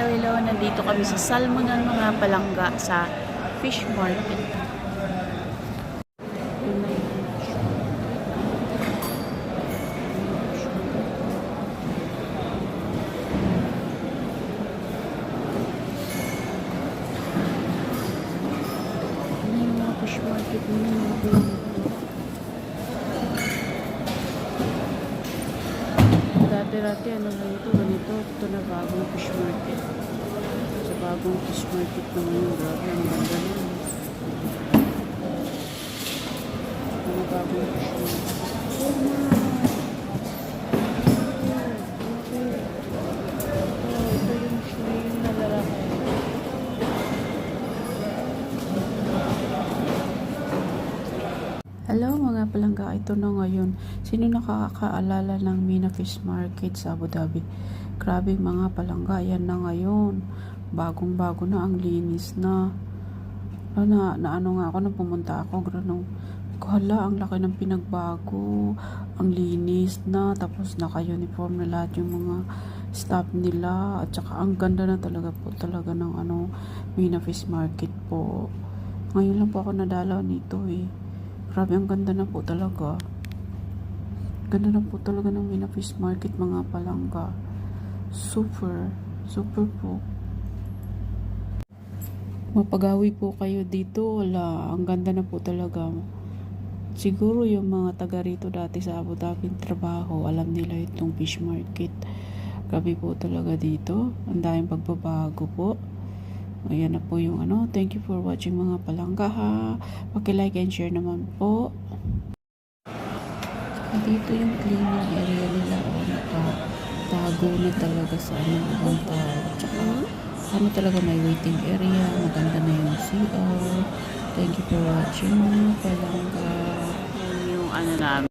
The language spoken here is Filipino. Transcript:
hello, hello. Nandito kami sa Salmonan mga palangga sa fish market. Ano yung mga fish market mo yung mga palangga? Dati-dati ano lang ito, ganito. Ito na bagong fish market. Sa bagong fish market na ngayon, grabe, ang ganda na. Mga bagong fish market. Hello mga palangga, ito na ngayon. Sino nakakaalala ng Mina Fish Market sa Abu Dhabi? Grabe mga palangga, yan na ngayon. Bagong bago na ang linis na. Na, na, na ano nga ako nung pumunta ako, granong hala, ang laki ng pinagbago. Ang linis na, tapos naka-uniform na lahat yung mga staff nila. At saka ang ganda na talaga po talaga ng ano, Mina Fish Market po. Ngayon lang po ako nadalaw nito eh. Grabe, ang ganda na po talaga. Ganda na po talaga ng Mina Fish Market, mga palangga. Super, super po. Mapagawi po kayo dito, wala. Ang ganda na po talaga. Siguro yung mga taga rito dati sa Abu Dhabi trabaho, alam nila itong fish market. Grabe po talaga dito. Ang daming pagbabago po. Ayan na po yung ano. Thank you for watching mga palangga ha. Paki-like and share naman po. Dito yung cleaning area nila. O, nakatago na talaga sa ano, ibang tao. Tsaka, ano talaga may waiting area. Maganda na yung CR. Thank you for watching mga palangga. Yung ano namin.